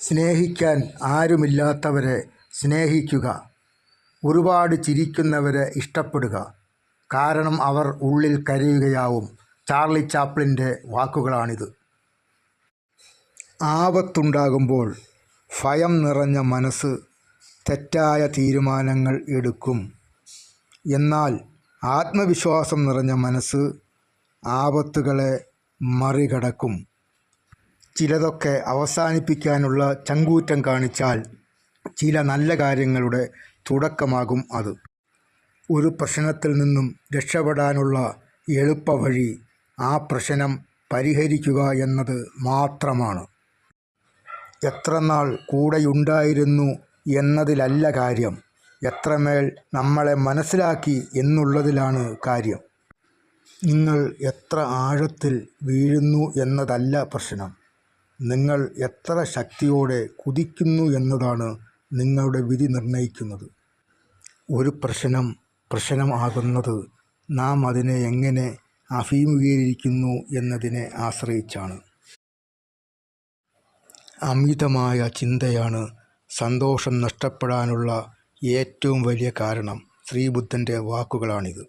സ്നേഹിക്കാൻ ആരുമില്ലാത്തവരെ സ്നേഹിക്കുക. ഒരുപാട് ചിരിക്കുന്നവരെ ഇഷ്ടപ്പെടുക. കാരണം അവർ ഉള്ളിൽ കരയുകയാവും. ചാർലി ചാപ്ലിന്റെ വാക്കുകളാണിത്. ആപത്തുണ്ടാകുമ്പോൾ ഭയം നിറഞ്ഞ മനസ്സ് തെറ്റായ തീരുമാനങ്ങൾ എടുക്കും. എന്നാൽ ആത്മവിശ്വാസം നിറഞ്ഞ മനസ്സ് ആപത്തുകളെ മറികടക്കും. ചിലതൊക്കെ അവസാനിപ്പിക്കാനുള്ള ചങ്കൂറ്റം കാണിച്ചാൽ ചില നല്ല കാര്യങ്ങളുടെ തുടക്കമാകും അത്. ഒരു പ്രശ്നത്തിൽ നിന്നും രക്ഷപ്പെടാനുള്ള എളുപ്പവഴി ആ പ്രശ്നം പരിഹരിക്കുക എന്നത് മാത്രമാണ്. എത്ര നാൾ കൂടെയുണ്ടായിരുന്നു എന്നതിലല്ല കാര്യം. എത്രമേൽ നമ്മളെ മനസ്സിലാക്കി എന്നുള്ളതിലാണ് കാര്യം. നിങ്ങൾ എത്ര ആഴത്തിൽ വീഴുന്നു എന്നതല്ല പ്രശ്നം. നിങ്ങൾ എത്ര ശക്തിയോടെ കുതിക്കുന്നു എന്നതാണ് നിങ്ങളുടെ വിധി നിർണയിക്കുന്നത്. ഒരു പ്രശ്നം പ്രശ്നമാകുന്നത് നാം അതിനെ എങ്ങനെ അഭിമുഖീകരിക്കുന്നു എന്നതിനെ ആശ്രയിച്ചാണ്. അമിതമായ ചിന്തയാണ് സന്തോഷം നഷ്ടപ്പെടാനുള്ള ഏറ്റവും വലിയ കാരണം ശ്രീബുദ്ധന്റെ വാക്കുകളാണിത്.